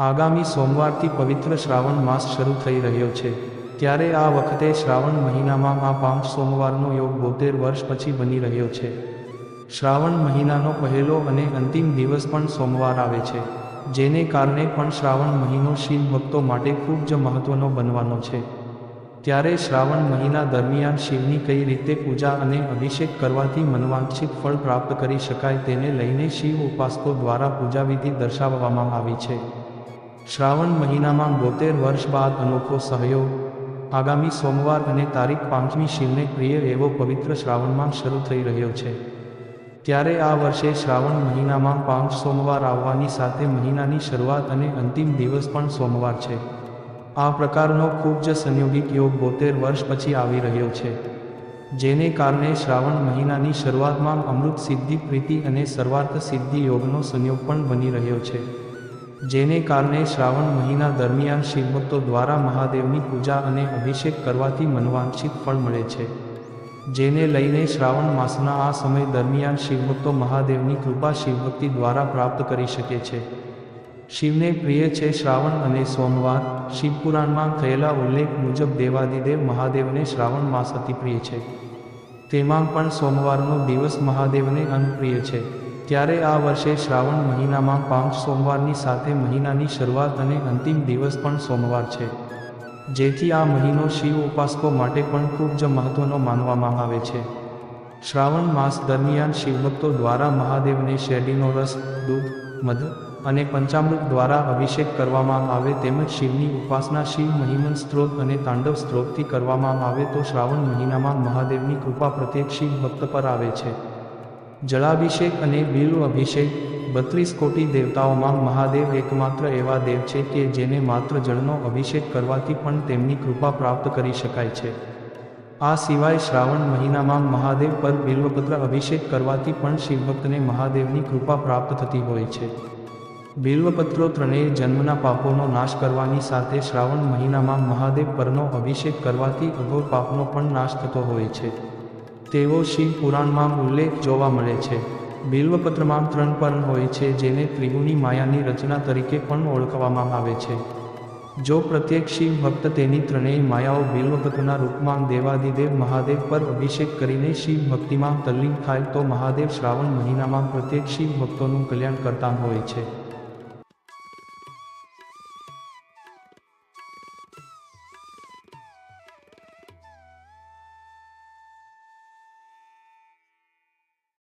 આગામી સોમવારથી પવિત્ર શ્રાવણ માસ શરૂ થઈ રહ્યો છે. ત્યારે આ વખતે શ્રાવણ મહિનામાં આ પાંચ સોમવારનો યોગ બોતેર વર્ષ પછી બની રહ્યો છે. શ્રાવણ મહિનાનો પહેલો અને અંતિમ દિવસ પણ સોમવાર આવે છે. જેને કારણે પણ શ્રાવણ મહિનો શિવ ભક્તો માટે ખૂબ જ મહત્વનો બનવાનો છે. ત્યારે શ્રાવણ મહિના દરમિયાન શિવની કઈ રીતે પૂજા અને અભિષેક કરવાથી મનવાંછિત ફળ પ્રાપ્ત કરી શકાય તેને લઈને શિવ ઉપાસકો દ્વારા પૂજાવિધિ દર્શાવવામાં આવી છે. શ્રાવણ મહિનામાં બોતેર વર્ષ બાદ અનોખો સહયોગ. આગામી સોમવાર અને તારીખ પાંચમી શિવને પ્રિય એવો પવિત્ર શ્રાવણમાં શરૂ થઈ રહ્યો છે. ત્યારે આ વર્ષે શ્રાવણ મહિનામાં પાંચ સોમવાર આવવાની સાથે મહિનાની શરૂઆત અને અંતિમ દિવસ પણ સોમવાર છે. આ પ્રકારનો ખૂબ જ સંયોગિક યોગ બોતેર વર્ષ પછી આવી રહ્યો છે. જેને કારણે શ્રાવણ મહિનાની શરૂઆતમાં અમૃત સિદ્ધિ, પ્રીતિ અને સર્વાર્થ સિદ્ધિ યોગનો સંયોગ પણ બની રહ્યો છે. જેને કારણે શ્રાવણ મહિના દરમિયાન શિવભક્તો દ્વારા મહાદેવની પૂજા અને અભિષેક કરવાથી મનવાંછિત ફળ મળે છે. જેને લઈને શ્રાવણ માસના આ સમય દરમિયાન શિવભક્તો મહાદેવની કૃપા શિવભક્તિ દ્વારા પ્રાપ્ત કરી શકે છે. શિવને પ્રિય છે શ્રાવણ અને સોમવાર. શિવપુરાણમાં થયેલા ઉલ્લેખ મુજબ દેવાદિદેવ મહાદેવને શ્રાવણ માસ અતિ પ્રિય છે. તેમાં પણ સોમવારનો દિવસ મહાદેવને અનપ્રિય છે. ત્યારે આ વર્ષે શ્રાવણ મહિનામાં પાંચ સોમવારની સાથે મહિનાની શરૂઆત અને અંતિમ દિવસ પણ સોમવાર છે. જેથી આ મહિનો શિવ ઉપાસકો માટે પણ ખૂબ જ મહત્વનો માનવામાં આવે છે. શ્રાવણ માસ દરમિયાન શિવભક્તો દ્વારા મહાદેવને શેરડીનો રસ, દૂધ, મધ અને પંચામૃત દ્વારા અભિષેક કરવામાં આવે તેમજ શિવની ઉપાસના શિવ મહિમન સ્ત્રોત અને તાંડવ સ્ત્રોતથી કરવામાં આવે તો શ્રાવણ મહિનામાં મહાદેવની કૃપા પ્રત્યેક શિવ ભક્ત પર આવે છે. જળાભિષેક અને બિલ્વ અભિષેક બત્રીસ કોટી દેવતાઓમાં મહાદેવ એકમાત્ર એવા દેવ છે કે જેને માત્ર જળનો અભિષેક કરવાથી પણ તેમની કૃપા પ્રાપ્ત કરી શકાય છે. આ સિવાય શ્રાવણ મહિનામાં મહાદેવ પર બિલ્વપત્ર અભિષેક કરવાથી પણ શિવભક્તને મહાદેવની કૃપા પ્રાપ્ત થતી હોય છે. બિલ્વપત્રો ત્રણેય જન્મના પાપોનો નાશ કરવાની સાથે શ્રાવણ મહિનામાં મહાદેવ પરનો અભિષેક કરવાથી અઘોર પાપનો પણ નાશ થતો હોય છે. તેવો શિવ પુરાણમાં ઉલ્લેખ જોવા મળે છે. બિલ્વપત્રમાં ત્રણ પર્ણ હોય છે જેને ત્રિગુણી માયાની રચના તરીકે પણ ઓળખવામાં આવે છે. જો પ્રત્યેક શિવ ભક્ત તેની ત્રણેય માયાઓ બિલ્વપત્રના રૂપમાં દેવાદિદેવ મહાદેવ પર અભિષેક કરીને શિવ ભક્તિમાં તલ્લીન થાય તો મહાદેવ શ્રાવણ મહિનામાં પ્રત્યેક શિવ ભક્તોનું કલ્યાણ કરતા હોય છે.